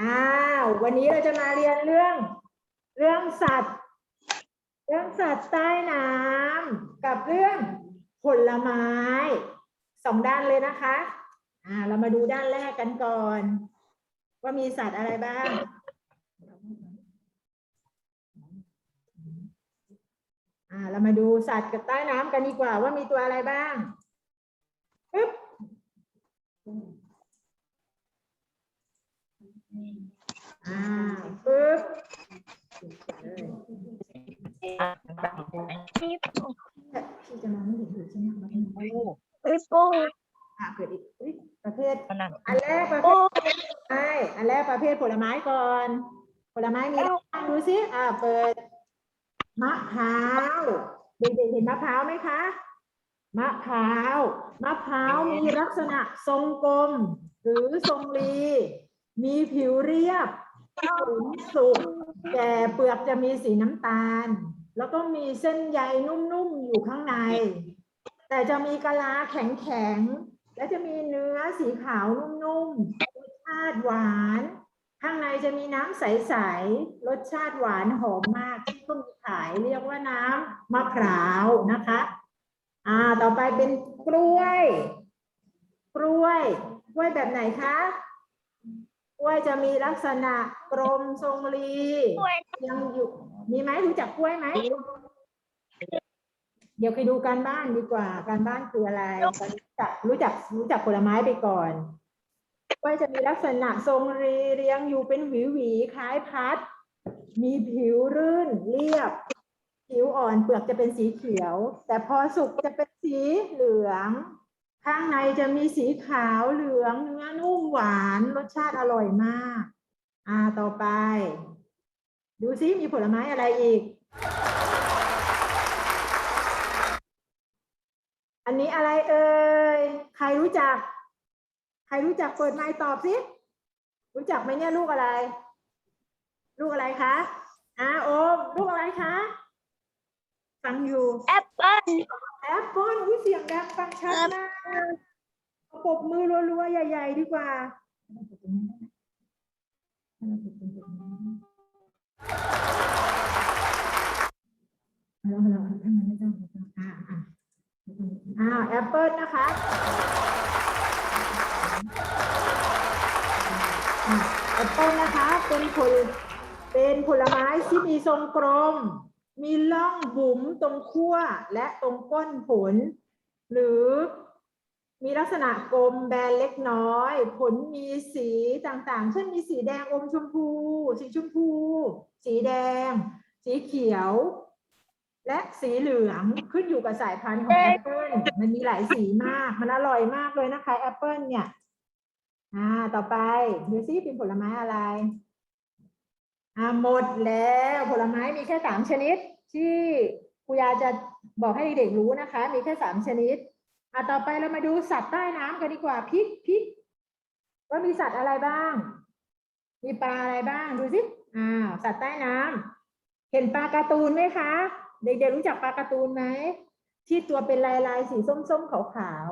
อ้าววันนี้เราจะมาเรียนเรื่อง เรื่องสัตว์ เรื่องสัตว์ใต้น้ำกับเรื่องผลไม้สองด้านเลยนะคะอ่าเรามาดูด้านแรกกันก่อน ว่ามีสัตว์อะไรบ้าง อ่าเรามาดูสัตว์กับใต้น้ำกันดีกว่าว่ามีตัวอะไรบ้างปึ๊บ อ่าปึ๊บพี่จะมองไม่เห็นถูกใช่ไหมคะพี่ปูอ่าเกิดอีกอุ๊ยประเภทขนาดอันแรกประเภทใช่อันแรกประเภทผลไม้ก่อน ผลไม้มีอะไรบ้างดูสิอ่าเปิดมะพร้าว เด็กๆเห็นมะพร้าวไหมคะ มะพร้าว มะพร้าวมีลักษณะทรงกลม หรือทรงรี มีผิวเรียบขุนสุกแต่เปลือกจะมีสีน้ำตาล แล้วก็มีเส้นใยนุ่มๆอยู่ข้างใน แต่จะมีกะลาแข็งๆ และจะมีเนื้อสีขาวนุ่มๆ รสชาติหวาน ข้างในจะมีน้ำใสๆ รสชาติหวานหอมมากที่ก็มีขายเรียกว่าน้ำมะพร้าวนะคะ อ่า ต่อไปเป็นกล้วย กล้วย กล้วยแบบไหนคะ กล้วยจะมีลักษณะกลมทรงรี ยังอยู่ มีไหมรู้จักกล้วยไหม เดี๋ยวไปดูการบ้านดีกว่า การบ้านคืออะไร รู้จักรู้จักรู้จักผลไม้ไปก่อน กล้วยจะมีลักษณะทรงรีเรียงอยู่เป็นหวีหวีคล้ายพัด มีผิวรื่นเรียบ ผิวอ่อนเปลือกจะเป็นสีเขียว แต่พอสุกจะเป็นสีเหลือง ข้างในจะมีสีขาวเหลืองเนื้อนุ่มหวานรสชาติอร่อยมาก อ่าต่อไป ดูซิมีผลไม้อะไรอีก อันนี้อะไรเอ่ยใครรู้จัก ใครรู้จักเปิดไมค์ตอบสิรู้จักไหมเนี่ยลูกอะไร ลูกอะไรคะอ่าโอมลูกอะไรคะ ฟังอยู่แอปเปิ้ลแอปเปิลวิเสียงดังฟังชัดมากเอาปรบมือรัวๆ ใหญ่ ๆ ดีกว่าฮัลโหลฮัลโหลถ้ามันไม่ต้องไม่ต้องอ่าอ่าอ่าแอปเปิลนะคะอ่าแอปเปิลนะคะ เป็นผลเป็นผลไม้ที่มีทรงกลม มีร่องบุ๋มตรงขั้วและตรงก้นผล หรือมีลักษณะกลมแบนเล็กน้อย ผลมีสีต่างๆ เช่นมีสีแดงอมชมพู สีชมพู สีแดง สีเขียว และสีเหลืองขึ้นอยู่กับสายพันธุ์ของแอปเปิลมันมีหลายสีมาก มันอร่อยมากเลยนะคะแอปเปิลเนี่ย อ่า ต่อไปดูซิเป็นผลไม้อะไรอ่า หมดแล้วผลไม้มีแค่สามชนิด ที่ครูยาจะบอกให้เด็กๆรู้นะคะ มีแค่สามชนิดอ่าต่อไปเรามาดูสัตว์ใต้น้ำกันดีกว่าพริกพริกว่ามีสัตว์อะไรบ้าง มีปลาอะไรบ้างดูสิอ้าวสัตว์ใต้น้ำเห็นปลาการ์ตูนไหมคะ เด็กๆรู้จักปลาการ์ตูนไหมที่ตัวเป็นลายลายๆสีส้มๆขาว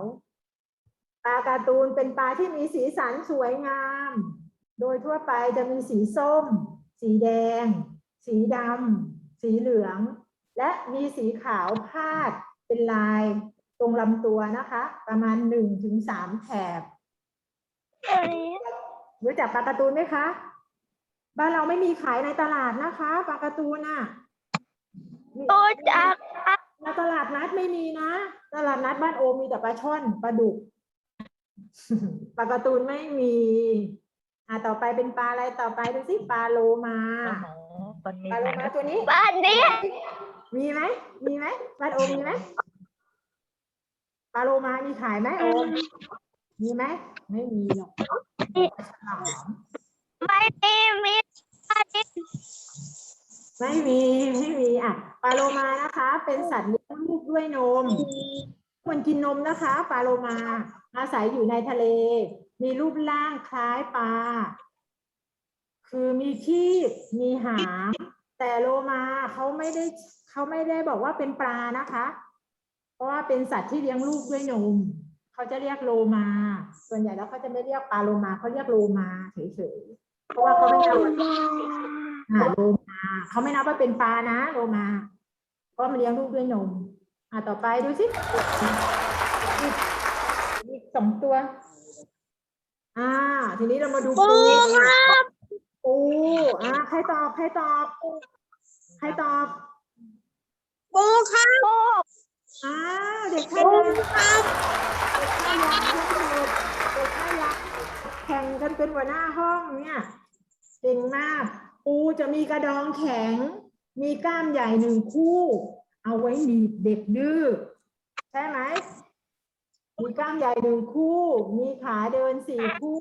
ๆปลาการ์ตูนเป็นปลาที่มีสีสันสวยงาม โดยทั่วไปจะมีสีส้ม สีแดง สีดำสีเหลือง และมีสีขาวพาดเป็นลายตรงลำตัวนะคะ ประมาณหนึ่งถึงสามแถบอันนี้รู้จักปลาการ์ตูนไหมคะบ้านเราไม่มีขายในตลาดนะคะปลาการ์ตูนน่ะรู้จักในตลาดนัดไม่มีนะ ตลาดนัดบ้านโอมมีแต่ปลาช่อนปลาดุกปลาการ์ตูนไม่มี อ่าต่อไปเป็นปลาอะไรต่อไปดูสิปลาโลมาโอ้โหคนนี้ปลาโลมาตัวนี้บ้านนี้ มีไหมมีไหมบ้านโอมมีไหมปลาโลมามีขายไหมโอมมีไหมไม่มีหรอกฉลามไม่มีมีบ้านนี้ไม่มีไม่มีอะปลาโลมานะคะ เป็นสัตว์เลี้ยงลูกด้วยนมควรกินนมนะคะปลาโลมา อาศัยอยู่ในทะเล มีรูปร่างคล้ายปลา คือมีคีบมีหาง แต่โลมาเขาไม่ได้เขาไม่ได้บอกว่าเป็นปลานะคะ เพราะว่าเป็นสัตว์ที่เลี้ยงลูกด้วยนมเขาจะเรียกโลมา ส่วนใหญ่แล้วเขาจะไม่เรียกปลาโลมาเขาเรียกโลมาเฉยๆ เพราะว่าเขาไม่นับอ่าโลมาเขาไม่นับว่าเป็นปลานะโลมา เพราะมันเลี้ยงลูกด้วยนม อ่าต่อไปดูสิอีกสองตัว อ่า ทีนี้เรามาดูปูปูอ่าใครตอบใครตอบใครตอบปูครับปูอ้าวเด็กข้ายางเด็กข้ายางทั้งหมดเด็กข้ายางแข่งกันเป็นหัวหน้าห้องเนี่ยเก่งมาก ปูจะมีกระดองแข็ง มีกล้ามใหญ่หนึ่งคู่ เอาไว้หนีบเด็กดื้อใช่ไหม มีกล้ามใหญ่หนึ่งคู่ มีขาเดินสี่คู่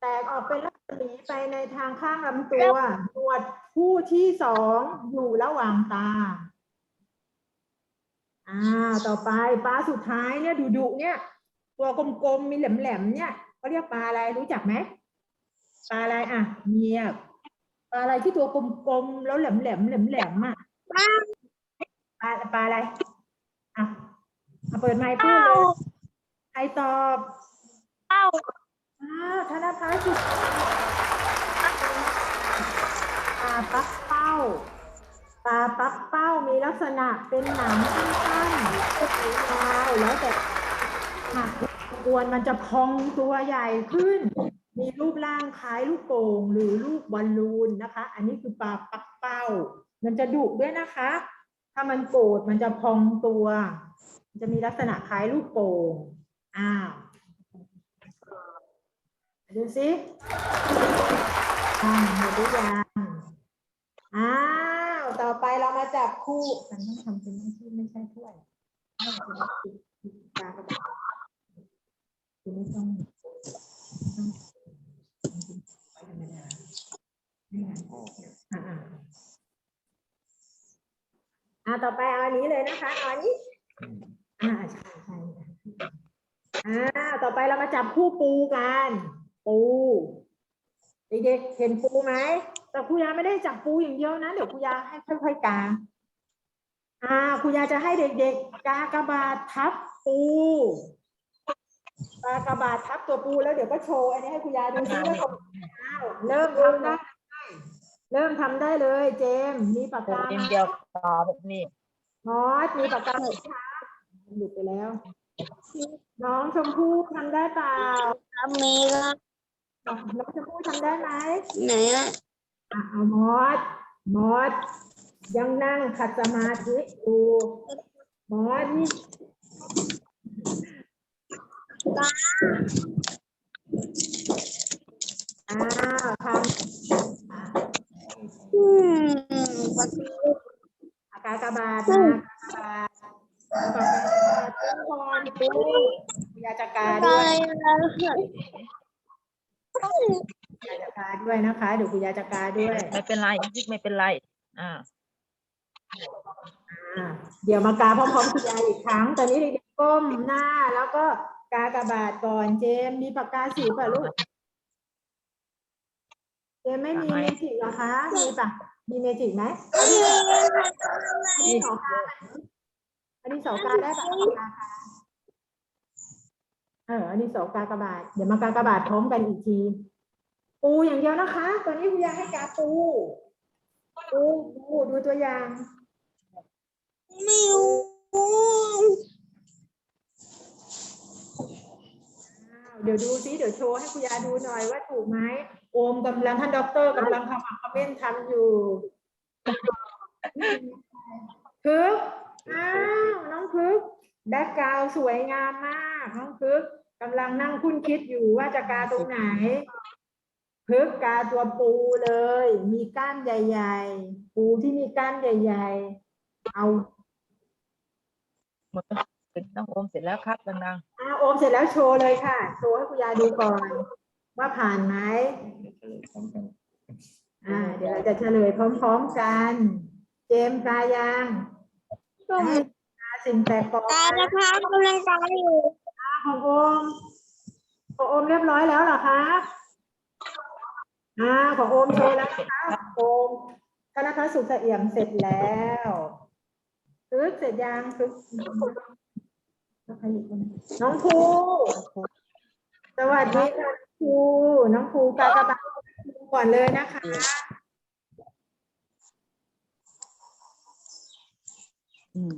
แตกออกเป็นรัศมีไปในทางข้างลำตัวหนวดคู่ที่สองอยู่ระหว่างตา อ่า ต่อไปปลาสุดท้ายเนี่ยดุดุเนี่ย ตัวกลมๆมีแหลมๆเนี่ยเขาเรียกปลาอะไรรู้จักไหมปลาอะไรอะเงียบปลาอะไรที่ตัวกลมๆแล้วแหลมๆแหลมๆอะปลาปลาอะไรอะ เอาเปิดไมค์พูดเลยใครตอบเอ้าอ่าธนพัฒน์สุดปลาปักเป้าปลาปักเป้ามีลักษณะเป็นหนังสั้นๆยาวแล้วแต่หากกวนมันจะพองตัวใหญ่ขึ้น มีรูปร่างคล้ายลูกโป่งหรือลูกบอลลูนนะคะ อันนี้คือปลาปักเป้า มันจะดุด้วยนะคะ ถ้ามันโกรธมันจะพองตัวมัน จะมีลักษณะคล้ายลูกโป่งอ้าวดูสิอ่าหมดหรือยังอ้าว ต่อไปเรามาจับคู่มันต้องทำเป็นอาชีพไม่ใช่ถ้วยต้องเป็นอาชีพตากระดาษคุณไม่ต้องไม่ต้องไว้ธรรมดาไม่งั้นอ่าอ่าอ่าต่อไปเอาอันนี้เลยนะคะ เอาอันนี้ อ่าใช่ใช่อ่าต่อไปเรามาจับคู่ปูกัน ปูเด็กๆเห็นปูไหมแต่ครูยาไม่ได้จับปูอย่างเดียวนะเดี๋ยวครูยาให้ค่อยๆกาอ่าครูยาจะให้เด็กๆกากบาททับปูกากบาททับตัวปูแล้วเดี๋ยวก็โชว์อันนี้ให้ครูยาดูซิว่าตรงอ้าวเริ่มทำได้เริ่มทำได้เลย เจมส์มีปากกาเดีไหมยวเดียวต่อแบบนี้มอสมีปากกาไหมคะ หลุดไปแล้ว น้องชมพู่ทำได้เปล่ามีครับน้องชมพู่ทำได้ไหมไหนอะอะเอามอสมอสยังนั่งขัดสมาธิอยู่มอสนี่อ้าวทำอะอืมอากากบาทนะอากากบาท ปากกาทุกคนดูยาจักาด้วยยาจักาด้วยนะคะเดี๋ยวคุณยาจักาด้วยไม่เป็นไรยิกไม่เป็นไร อ่าอ่าเดี๋ยวมากาพร้อมๆคุณยายอีกครั้ง ตอนนี้เด็กๆก้มหน้าแล้วก็กากบาทก่อนเจมส์มีปากกาสีป่ะลูก เจมส์ไม่มีไม่เมจิกเหรอคะ มีป่ะ มีเมจิกไหมอันนี้สองกาไหม อันนี้สองกาได้ป่ะเอาปากกาค่ะเอออันนี้สองกากบาทเดี๋ยวมากากบาทพร้อมกันอีกที ปูอย่างเดียวนะคะ ตอนนี้คุณยายให้กาปู ปูปูดูตัวอย่างไม่รู้อ้าวเดี๋ยวดูซิเดี๋ยวโชว์ให้คุณยาดูหน่อยว่าถูกไหมโอมกำลังท่านด็อกเตอร์กำลังทำคอมเมนต์ทำอยู่คึก อ้าวน้องคึกแบ็กกราวด์สวยงามมากน้องคึกกำลังนั่งคุ้นคิดอยู่ว่าจะกาตรงไหนคึกกาตัวปูเลย มีก้านใหญ่ ๆ ปูที่มีก้านใหญ่ ๆ เอาหมดแล้วเป็นต้องโอมเสร็จแล้วครับดังอ่าโอมเสร็จแล้วโชว์เลยค่ะ โชว์ให้คุณยายดูก่อน ว่าผ่านไหมอ่า เดี๋ยวเราจะเฉลยพร้อม ๆ กัน เจมส์กายังต้มกา สิ่งแปลกปลอมตานะคะกำลังตาอยู่ของโอมของโอมเรียบร้อยแล้วเหรอคะอ่าของโอมโชว์แล้วนะคะโอมธนพัฒน์สุขเสเอี่ยมเสร็จแล้วคึกเสร็จยังคึกใครอีกคนน้องภูสวัสดีค่ะภูน้องภูกากระบาทก่อนเลยนะคะ อืม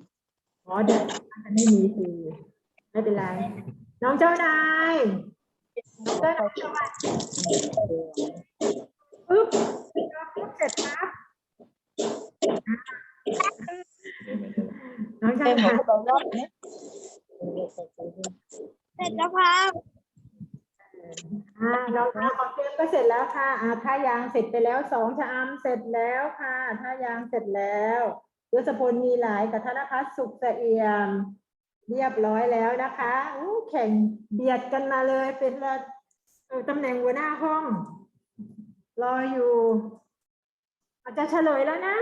อ๋อเดี๋ยวจะไม่มีคือไม่เป็นไร น้องเจ้านายน้องเจ้านายสวัสดีปึ๊บเราพูดเสร็จครับน้องเจ้าเป็นของนายเรารอบนี้เสร็จแล้วครับอ่าเราทำของเกมก็เสร็จแล้วค่ะอ่าท่ายางเสร็จไปแล้วสองชะอำเสร็จแล้วค่ะท่ายางเสร็จแล้ว ยศพลมีหลายกับธนพัฒน์สุขเสเอี่ยม เรียบร้อยแล้วนะคะแข่งเบียดกันมาเลยเป็นละเอ่อตำแหน่งหัวหน้าห้อง รออยู่อาจจะเฉลยแล้วนะ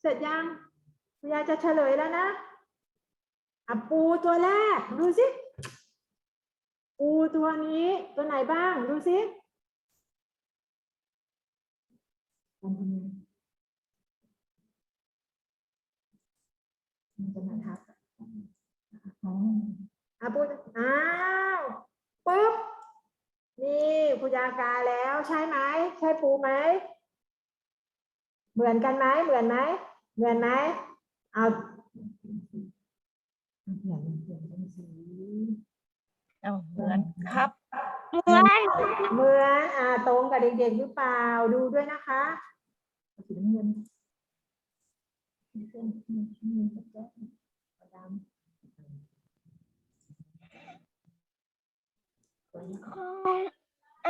เสร็จยังคุณยายจะเฉลยแล้วนะอะปูตัวแรก ดูสิ ปูตัวนี้ตัวไหนบ้าง ดูสิมัน จะมาทับอ๋ออะปูอ้าวปุ๊บ นี่คุณยากาแล้วใช่ไหมใช่ปูไหม เหมือนกันไหมเหมือนไหมเหมือนไหมเอาเปลี่ยนเปลี่ยนเป็นสีเอาเหมือนครับ เหมือนเหมือนอ่าตรงกับเด็กๆหรือเปล่าดูด้วยนะคะสีน้ำเงิน อั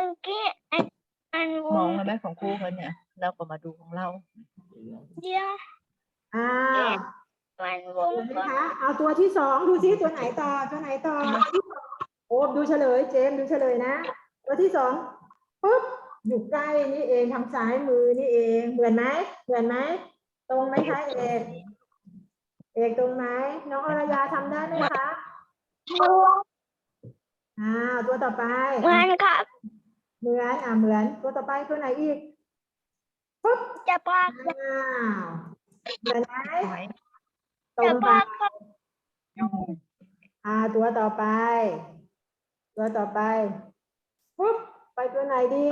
นกี้อันอันมองแล้วไหมของครูเขาเนี่ย เราก็มาดูของเราเดียวอ่ามันวงเห็นไหมคะเอาตัวที่สองดูซิตัวไหนต่อตัวไหนต่อโอ้ดูเฉลยเจมส์ดูเฉลยนะ ตัวที่สองปุ๊บอยู่ใกล้นี่เองทางซ้ายมือนี่เองเหมือนไหมเหมือนไหม ตรงไหมคะเอกเอกตรงไหมน้องอรยาทำได้ไหมคะอ้าวตัวต่อไป เหมือนครับ เหมือนอ่าเหมือนตัวต่อไปตัวไหนอีกปุ๊บจะพาอ้าวเหมือนไหมไหมตรจะงไป พาครับอ่าตัวต่อไป ตัวต่อไปปุ๊บไปตัวไหนดี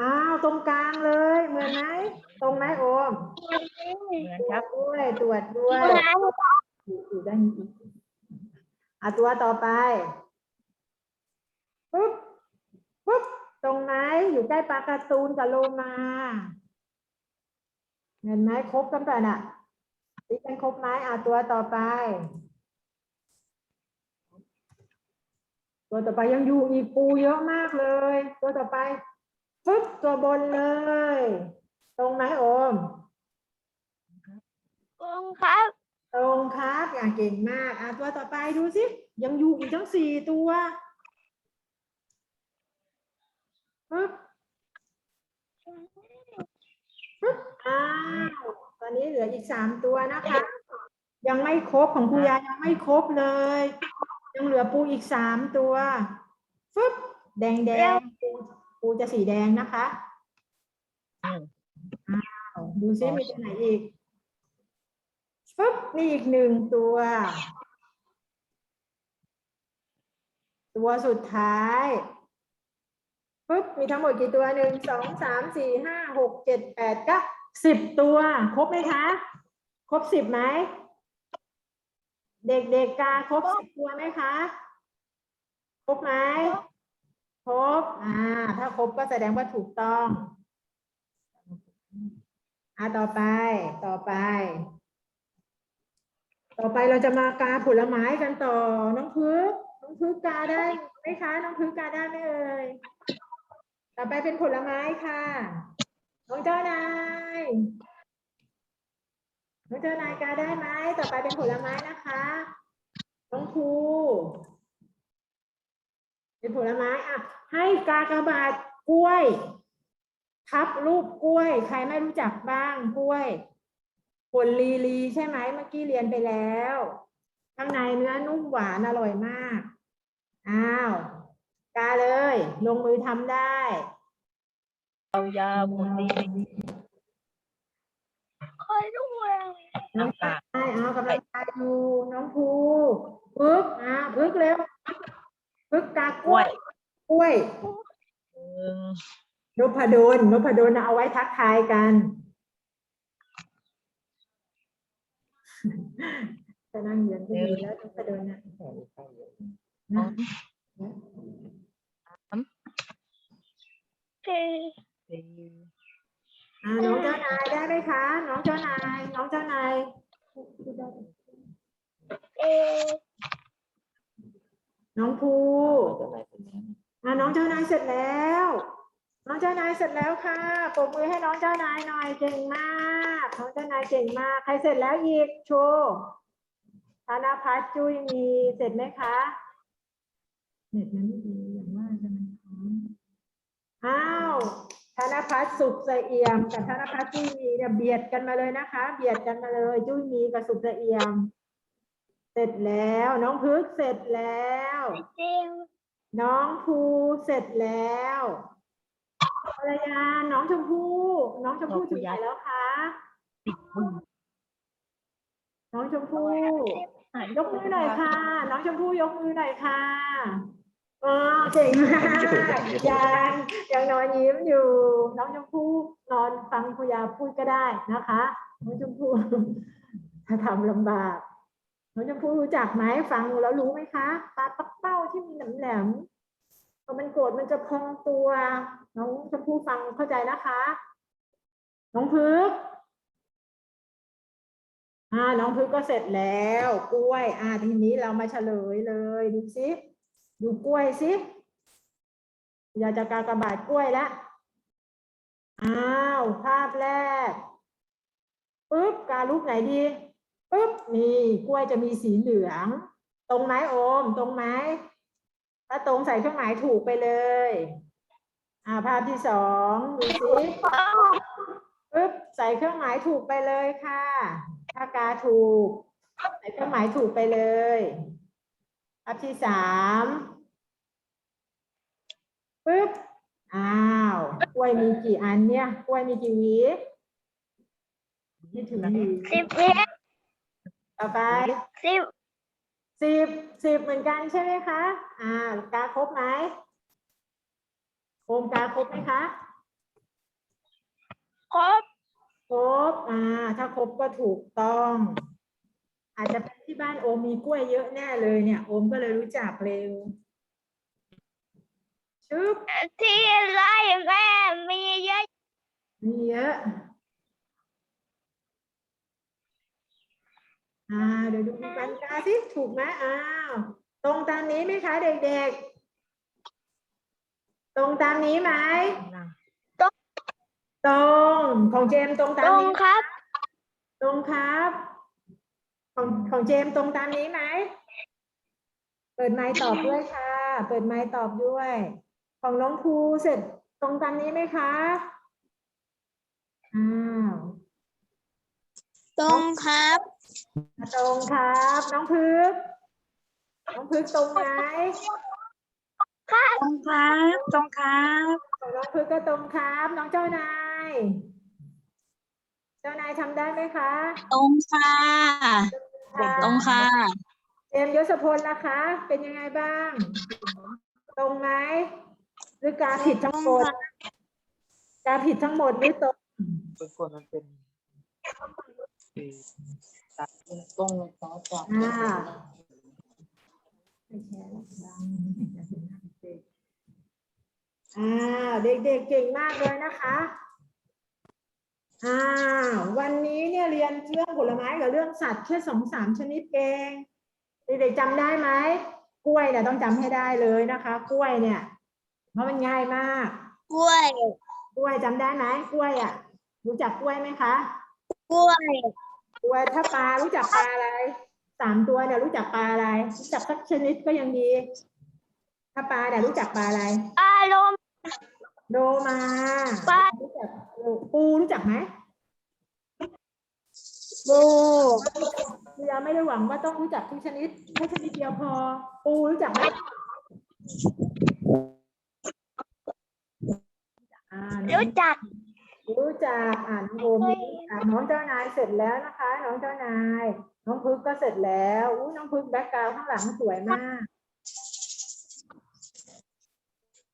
อ้าวตรงกลางเลย เหมือนไหมตรงไหมโอมเหมือนตรควรัจบด้วยตรวจด้วยเหมือนอยู่อยู่ด้านนี้อะตัวต่อไปปุ๊บปุ๊บตรงไหนอยู่ใกล้ปลาการ์ตูนกับโลมาเห็นไหมครบกันป่ะน่ะตีกันครบไหมอะตัวต่อไป ตัวต่อไปยังอยู่อีกปูเยอะมากเลย ตัวต่อไป ปุ๊บตัวบนเลย ตรงไหมโอมวงครับ ตรงครับอย่างเก่งมากอะตัวต่อไปดูสิ ยังอยู่อีกทั้งสี่ตัวปึ๊บปึ๊บอ้าวตอนนี้เหลืออีกสามตัวนะคะ ยังไม่ครบของครูยายังไม่ครบเลย ยังเหลือปูอีกสามตัวฟึบแดงแดง ปูปูจะสีแดงนะคะอืมอ้าวดูซิมีตัวไหนอีกปุ๊บนี่อีกหนึ่งตัว ตัวสุดท้ายปุ๊บมีทั้งหมดกี่ตัวหนึ่งสองสามสี่ห้าหกเจ็ดแปดเก้าสิบตัว ครบไหมคะ ครบสิบไหม เด็กๆกาครบสิบตัวไหมคะ ครบไหมค รบ อ่า ถ้าครบก็แสดงว่าถูกต้อง อ่าต่อไป ต่อไป ต่อไปเราจะมากาผลไม้กันต่อ น้องพึก น้องพึกกาได้ไหมคะ น้องพึกกาได้ไหมเอ่ย ต่อไปเป็นผลไม้ค่ะ น้องเจ้านาย น้องเจ้านายกาได้ไหม ต่อไปเป็นผลไม้นะคะ น้องภู เป็นผลไม้อะ ให้กากบาทกล้วย ทับรูปกล้วย ใครไม่รู้จักบ้างกล้วยผลลีลีใช่ไหมเมื่อกี้เรียนไปแล้วข้างในเนื้อนุ่มหวานอร่อยมาก อ้าวกาเลย ลงมือทำได้เอายาวหมุนดีขอยด้วยน้องชายเอากำลังใจอยู่น้องภูพึกอ่าพึกเร็ว พึกกากล้วยกล้วยหนึ่งนพดลนพดลเอาไว้ทักทายกันจะนั่งเรียนก็ดีแล้วนพดลนะสองนะสี่สี่อ่าน้องเจ้านายได้ไหมคะ น้องเจ้านาย น้องเจ้านายพูดได้ไหมเอ็ดน้องภู อะไรเป็นนี้อ่าน้องเจ้านายเสร็จแล้ว น้องเจ้านายเสร็จแล้วค่ะปรบมือให้น้องเจ้านายหน่อยเก่งมากน้องเจ้านายเก่งมาก ใครเสร็จแล้วอีกโชว์ธนพัฒน์จุ้ยมีเสร็จไหมคะเน็ตมันไม่ดีอย่างว่าจะมันค้างอ้าวธนพัฒน์สุขสะเอี่ยมกับธนพัฒน์จุ้ยมีเนี่ยเบียดกันมาเลยนะคะ เบียดกันมาเลยจุ้ยมีกับสุขสะเอี่ยม เสร็จแล้วน้องพึกเสร็จแล้วสิบน้องภูเสร็จแล้วภรรยาน้องชมพู่ น้องชมพู่ถึงไหนแล้วคะสิบมือน้องชมพู่ยกมือหน่อยค่ะ น้องชมพู่ยกมือหน่อยค่ะอ๋อเก่งมากยังยังนอนยิ้มอยู่ น้องชมพู่นอนฟังคุยาพูดก็ได้นะคะ น้องชมพู่ถ้าทำลำบาก น้องชมพู่รู้จักไหมฟังแล้วรู้ไหมคะปลาปักเป้าที่มีแหลมๆพอมันโกรธมันจะพองตัว น้องชมพู่ฟังเข้าใจนะคะ น้องพึกอ่าน้องพึกก็เสร็จแล้วกล้วย อ่าทีนี้เรามาเฉลยเลยดูสิดูกล้วยสิอยากจะกากระบาดกล้วยแล้วอ้าวภาพแรกปึ๊บกาลูกไหนดี ปึ๊บนี่กล้วยจะมีสีเหลือง ตรงไหมโอม ตรงไหมถ้าตรงใส่เครื่องหมายถูกไปเลย อ่าภาพที่สองดูสิปึ๊บใส่เครื่องหมายถูกไปเลยค่ะถ้ากาถูก ใส่เครื่องหมายถูกไปเลยอันที่สามปึ๊บอ้าวกล้วยมีกี่อันเนี่ยกล้วยมีกี่หวีไม่ถึงหวีสิบเอ็ด ต่อไปสิบสิบสิบเหมือนกันใช่ไหมคะ อ่า กาครบไหมโอมกาครบไหมคะ ครบ ครบ อ่า ถ้าครบก็ถูกต้อง อาจจะเป็นที่บ้านโอมมีกล้วยเยอะแน่เลยเนี่ย โอมก็เลยรู้จักเร็วชึบที่ไรแม่มีเยอะ มีเยอะ อ่าเดี๋ยวดูกันกาสิถูกไหมอ้าวตรงตามนี้ไหมคะเด็กๆ ตรงตามนี้ไหมตรงของเจมส์ตรงตตามรงนี้ ครับ ตรงครับ ของของเจมส์ตรงตามนี้ไหมเปิดไมค์ตอบด้วยค่ะ เปิดไมค์ตอบด้วย ของน้องภูเสร็จตรงตามนี้ไหมคะอ้าว ตรงครับตรงครับ น้องพึก น้องพึกตรงไหมตรงครับ ตรงครับของน้องพึกก็ตรงครับ น้องเจ้านาย เจ้านายทำได้ไหมคะ ตรงค่ะตรงค่ะเจมส์ยศพลนะคะ เป็นยังไงบ้าง ตรงไหมหรือการผิดทั้งหมด การผิดทั้งหมดหรือตรงเป็นคนมันเป็น สี่ตัดตรงต่อจากอ่าไม่แชร์แล้วดังอ่าเด็กๆเก่งมากเลยนะคะอ่าวันนี้เนี่ยเรียนเรื่องผลไม้กับเรื่องสัตว์แค่สองสามชนิดเองเด็กๆจำได้ไหมกล้วยเนี่ยต้องจำให้ได้เลยนะคะ กล้วยเนี่ยเพราะมันง่ายมาก กล้วย กล้วยจำได้ไหมกล้วยอะรู้จักกล้วยไหมคะ กล้วย กล้วยถ้าปลารู้จักปลาอะไรสามตัวเนี่ยรู้จักปลาอะไร รู้จักสักชนิดก็ยังดี ถ้าปลาเนี่ยรู้จักปลาอะไรอารมณ์โดมาปลารู้จักปูรู้จักไหมบูปูยาไม่ได้หวังว่าต้องรู้จักทุกชนิดแค่ชนิดเดียวพอ ปูรู้จักไหมอ่ารู้จัก รู้จักอ่านน้องโอมรู้จักน้องเจ้านายเสร็จแล้วนะคะ น้องเจ้านาย น้องพึกก็เสร็จแล้วอู้น้องพึกแบ็คกราวข้างหลังสวยมาก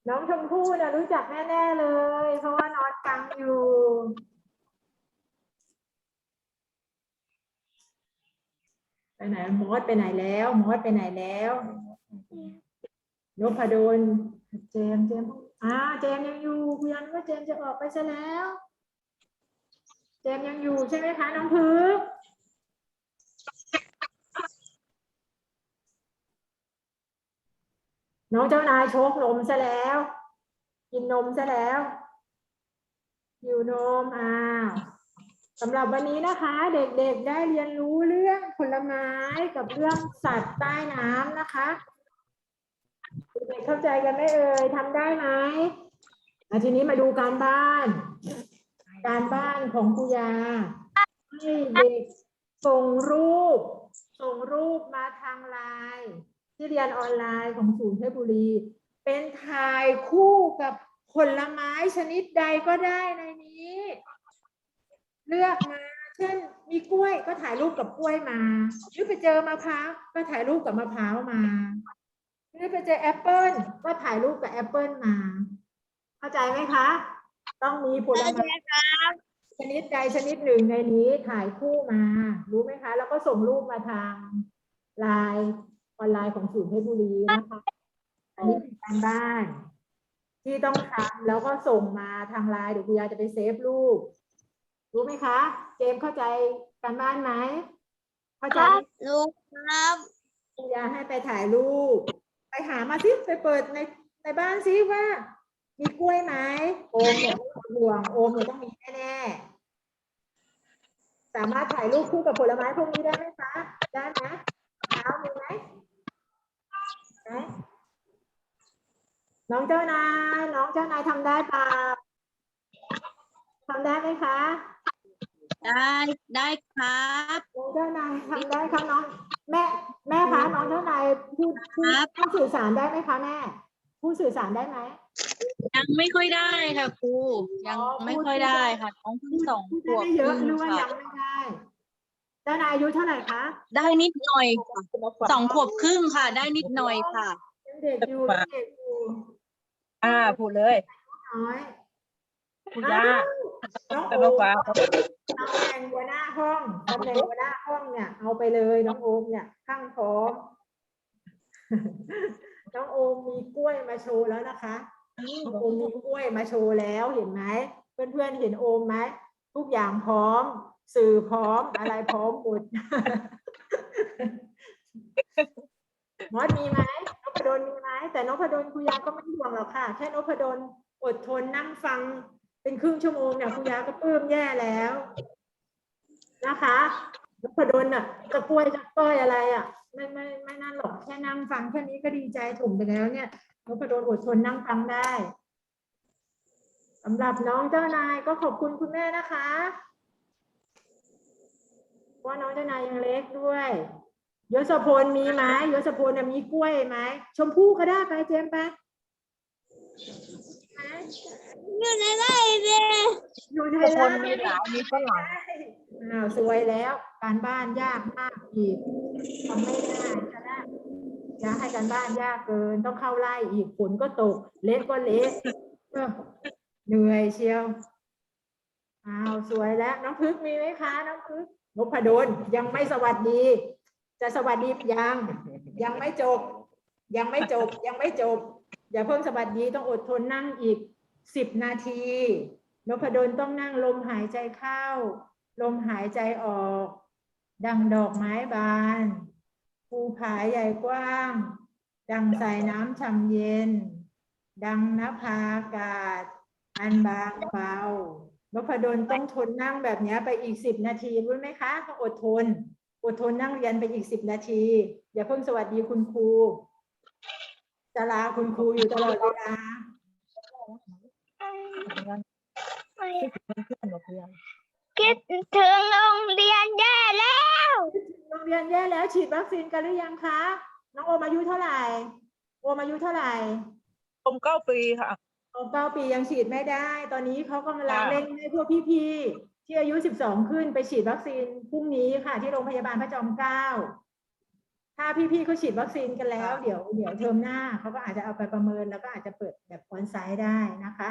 น้องชมพู่นะรู้จักแน่ๆเลย เพราะว่านอนฟังอยู่ไปไหนมอสไปไหนแล้วมอสไปไหนแล้วนพดลเจมเจมอ่าเจมยังอยู่คุยันว่าเจมจะออกไปซะแล้ว จมยังอยู่ใช่ไหมคะน้องพึกน้องเจ้านายโชกนมซะแล้ว กินนมซะแล้วหิวนมอ้าวสำหรับวันนี้นะคะ เด็กๆได้เรียนรู้เรื่องผลไม้กับเรื่องสัตว์ใต้น้ำนะคะเด็กๆเข้าใจกันไหมเอ่ยทำได้ไหมอะทีนี้มาดูการบ้าน การบ้านของครูยา ให้เด็กส่งรูป ส่งรูปมาทางไลน์ที่เรียนออนไลน์ของศูนย์เพชรบุรี เป็นถ่ายคู่กับผลไม้ชนิดใดก็ได้ในนี้ เลือกมาเช่นมีกล้วยก็ถ่ายรูปกับกล้วยมา หรือไปเจอมะพร้าวก็ถ่ายรูปกับมะพร้าวมา หรือไปเจอแอปเปิลก็ถ่ายรูปกับแอปเปิลมา เข้าใจไหมคะ ต้องมีผลไม้ชนิดใดชนิดหนึ่งในนี้ถ่ายคู่มา รู้ไหมคะ แล้วก็ส่งรูปมาทางไลน์ออนไลน์ของศูนย์เพชรบุรีนะคะอันนี้เป็นการบ้าน ที่ต้องทำแล้วก็ส่งมาทางไลน์เดี๋ยวคุณยายจะไปเซฟรูป รู้ไหมคะ เจมส์เข้าใจการบ้านไหมเข้าใจรู้ครับคุณยายให้ไปถ่ายรูป ไปหามาสิไปเปิดในในบ้านสิว่า มีกล้วยไหมโอมเนี่ยไม่ต้อง ห่วงโอมเนี่ยต้องมีแน่ๆ สามารถถ่ายรูปคู่กับผลไม้พวกนี้ได้ไหมคะ ได้ไหมเท้าวมีไหมไหนน้องเจ้านาย น้องเจ้านายทำได้เปล่าทำได้ไหมคะ ได้ได้ครับน้องเจ้านายทำได้ครับน้อง แม่แม่คะน้องเจ้านายพูดพูดพูดสื่อสารได้ไหมคะแม่ พูดสื่อสารได้ไหม ยังไม่ค่อยได้ค่ะครูยังอ๋อไม่ค่อยได้ค่ะน้องเพิ่งสองพูดขได้วบไม่เยอะคหรืรึ่องว่าค่ะยังไม่ได้เจ้านายอายุเท่าไหร่คะได้นิดหน่อยค่ะสองขวบครึ่งค่ะ ได้นิดหน่อยค่ะ ยังเด็กอยู่ยังเด็กอยู่อ่าพูดเลยน้อยคุณย่าน้องแต่โอมามกว่าตำแหน่งหัวหน้าห้องตำแหน่งหัวหน้าห้องเนี่ย เอาไปเลยน้องโอมเนี่ยข้างพร้อม น้องโอมมีกล้วยมาโชว์แล้วนะคะน้อง โอมมีกล้วยมาโชว์แล้วเห็นไหมเพื่อนๆเห็นโอมไหมทุกอย่างพร้อม สื่อพร้อมอะไรพร้อมหมดมอสมีไหมนพดลมีไหมแต่นพดลคุยาก็ไม่ห่วงหรอกค่ะ แค่นพดลอดทนนั่งฟัง เป็นครึ่งชั่วโมงเนี่ยคุยาก็ปลื้มแย่แล้ว นะคะนพดลน่ะจะกล้วยจะก้อยอะไรอะไม่ไม่ไม่นั่นหรอกแค่นั่งฟังแค่นี้ก็ดีใจถุ่มไปแล้วเนี่ย นพดลอดทนนั่งฟังได้สำหรับน้องเจ้านายก็ขอบคุณคุณแม่นะคะเพราะว่าน้องเจ้านายยังเล็กด้วยยศพลมีไหมยศพลน่ะมีกล้วยไหมชมพู่ก็ได้ไปเจมส์ไปไหมอยู่ในไร่เลยอยู่ในทุกคนร้านมีสาวมีฝรั่งอ้าวสวยแล้ว การบ้านยากมากอีกทำไม่ได้ชนะ จะให้การบ้านยากเกินต้องเข้าไล่อีกฝนก็ตก เละก็เละเออเหนื่อยเชียวอ้าวสวยแล้ว น้องพึกมีไหมคะน้องพึกนพดลยังไม่สวัสดี จะสวัสดียัง ยังไม่จบ ยังไม่จบ ยังไม่จบ อย่าเพิ่งสวัสดีต้องอดทนนั่งอีกสิบนาทีนพดลต้องนั่งลมหายใจเข้า ลมหายใจออก ดังดอกไม้บาน ภูผาใหญ่กว้าง ดังสายน้ำช่ำเย็น ดังนภาอากาศ อันบางเบานพดลต้องทนนั่งแบบนี้ไปอีกสิบนาทีรู้ไหมคะต้องอดทน อดทนนั่งเรียนไปอีกสิบนาที อย่าเพิ่งสวัสดีคุณครูจะลาคุณครูอยู่ตลอดเวลา อนๆบอกเพื่อนคิดถึงโรงเรียนแย่แล้ว โรงเรียนแย่แล้วฉีดวัคซีนกันหรือยังคะ น้องโอมอายุเท่าไหร่ โอมอายุเท่าไหร่ผมเก้าปีค่ะ โอของเก้าปียังฉีดไม่ได้ ตอนนี้เขากำลังค่ะ เร่งให้พวกพี่ๆที่อายุ 12 ขึ้นไปฉีดวัคซีนพรุ่งนี้ค่ะ ที่โรงพยาบาลพระจอมเกล้า ถ้าพี่ๆเขาฉีดวัคซีนกันแล้ว เดี๋ยวเดี๋ยวเทอมหน้าเขาก็อาจจะเอาไปประเมินแล้วก็อาจจะเปิดแบบออนไซต์ได้นะคะ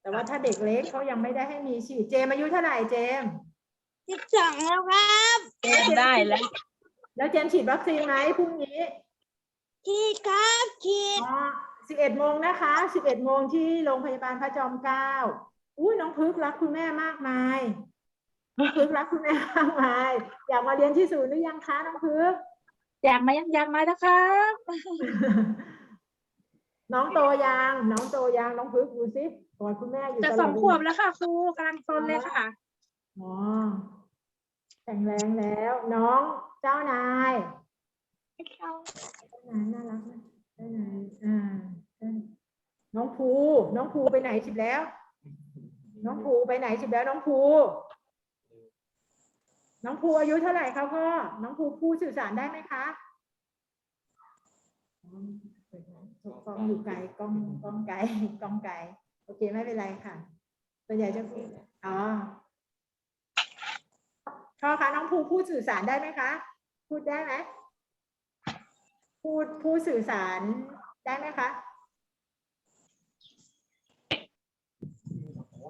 แต่ว่าถ้าเด็กเล็กเขายังไม่ได้ให้มีฉีดเจมส์อายุเท่าไหร่เจมส์สิบสองแล้วครับได้แล้วแล้วเจมส์ฉีดวัคซีนไหมพรุ่งนี้ที่ครับขีดอ๋อ11โมงนะคะ11โมงที่โรงพยาบาลพระจอมเกล้าอุ้ยน้องพึกรักคุณแม่มากมายน้องพึกรักคุณแม่มากมาย อยากมาเรียนที่ศูนย์หรือยังคะน้องพึกอยากมายังอยากมาแล้วครับ น้องโตยังน้องโตยังน้องพึกดูสิกอดคุณแม่อยู่จะตลสออดงเวขวลาบแล้วค่ะครูกำลังซนเลยค่ะ อ๋อแข็งแรงแล้ว น้องเจ้านายเจ้านายน่ารักไหมเจ้านายอ่าเจ้านน้องภูน้องภูไปไหนสิบแล้ว น้องภูไปไหนสิบแล้วน้องภูน้องภูอายุเท่าไหร่คะพ่อน้องภูพูดสื่อสารได้ไหมคะ อ๋อกล้องอยู่ไกลกล้องกล้องไกลกล้องไกลโอเคไม่เป็นไรค่ะส่วนใหญ่จะพูดอ๋อพ่อคะน้องภูพูดสื่อสารได้ไหมคะ พูดได้ไหมพูดพูดสื่อสารได้ไหมคะ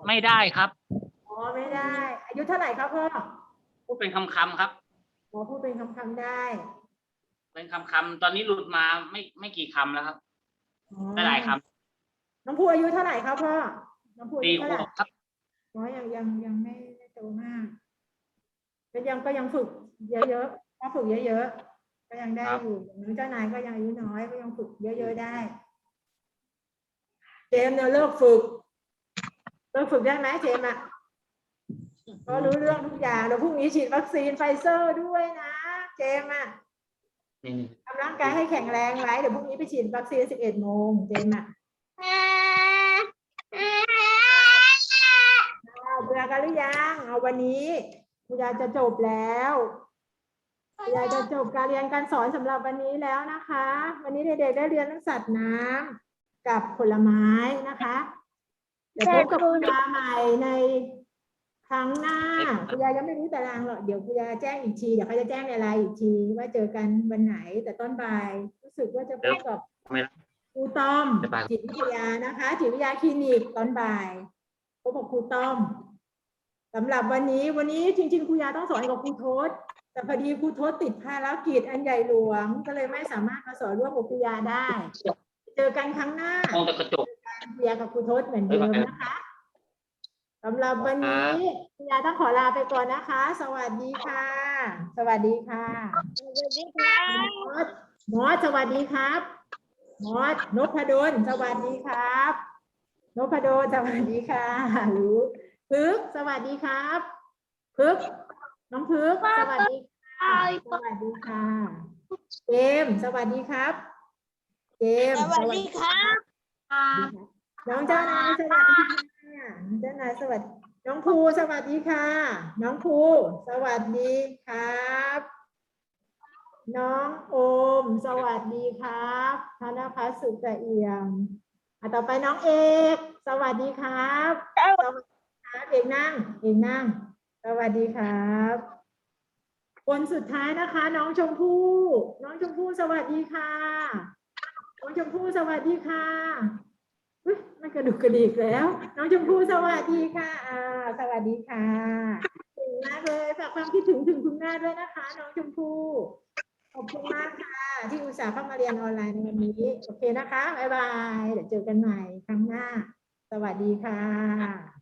ไม่ได้ครับ อ๋อไม่ได้ อายุเท่าไหร่ครับพ่อ พูดเป็นคำคำๆครับอ๋อพูดเป็นคำคำๆได้ เป็นคำคำๆตอนนี้หลุดมาไม่ไม่กี่คำแล้วครับอ๋อ ได้หลายคน้องภูอายุเท่าไหร่ครับพ่อ น้องภูำอาตียุขเท่าไหวร่บครับอ๋อยังยังยังไม่ไม่โตมากก็ยังก็ยังฝึกเยอะๆถ้าฝึกเยอะๆก็ยังได้อยู่น้องเจ้านายก็ยังอายุน้อยก็ยังฝึกเยอะๆได้ เจมส์เนี่ยเลิกฝึกเลิกฝึกได้ไหมเจมส์อะก็รู้เรื่องทุกอย่างแล้วพรุ่งนี้ฉีดวัคซีนไฟเซอร์ด้วยนะ เจมส์อะ นี่ทำร่างกายให้แข็งแรงไว้เดี๋ยวพรุ่งนี้ไปฉีดวัคซีน 11 โมงเจมอะเบื่อกันหรือยัง เอาวันนี้คุณยายจะจบแล้วคุณยายจะจบการเรียนการสอนสำหรับวันนี้แล้วนะคะ วันนี้เด็กๆได้เรียนเรื่องสัตว์น้ำกับผลไม้นะคะ เดี๋ยวพบกับคุณยาใหม่ใน ครั้งหน้าคุณยายยังไม่รู้ตารางหรอกเดี๋ยวคุณยายแจ้งอีกทีเดี๋ยวเขาจะแจ้งในไลน์อีกที ว่าเจอกันวันไหนแต่ต้นบ่ายรู้สึกว่าจะพบกับไม่ครูต้อมจะไปจิตวิทยานะคะ จิตวิทยาคลินิกตอนบ่ายพบกับครูต้อมสำหรับวันนี้วันนี้จริงๆครูยาต้องสอนกับครูทศแต่พอดีครูทศติดภารกิจอันใหญ่หลวง ก็เลยไม่สามารถมาสอนร่วมกับครูยาได้ เจอกันครั้งหน้ามองแต่กระจกครูยากับครูทศเหมือนเดิมนะคะ สำหรับวันนี้ครูยาต้องขอลาไปก่อนนะคะ สวัสดีค่ะ สวัสดีค่ะสวัสดีครับมอสมอสสวัสดีครับมอสนพดลสวัสดีครับนพดลสวัสดีค่ะรู้พึกสวัสดีครับพึกน้องพึกสวัสดีค่ะสวัสดีค่ะเจมส์สวัสดีครับเจมส์สวัสดีครับน้องเจ้านายสวัสดี ค่ะน้องเจ้านายสวัสดีน้องภูสวัสดีค่ะ น้องภูสวัสดีครับ น้องโอม สวัสดีครับธนพัฒน์สุขเอี่ยมอะต่อไปน้องเอก สวัสดีครับสวัสดีครับเอกนั่งเอกนั่ง สวัสดีครับคนสุดท้ายนะคะ น้องชมพู่น้องชมพู่สวัสดีค่ะ น้องชมพู่สวัสดีค่ะ ไม่กระดุกกระดิกแล้ว น้องชมพู่สวัสดีค่ะอ่าสวัสดีค่ะเก่งมากเลยฝากความคิดถึงถึงคุณแม่ด้วยนะคะ น้องชมพู่ขอบคุณมากค่ะ ที่อุตส่าห์เข้ามาเรียนออนไลน์ในวันนี้ โอเคนะคะบ๊ายบายเดี๋ยวเจอกันใหม่ครั้งหน้า สวัสดีค่ะ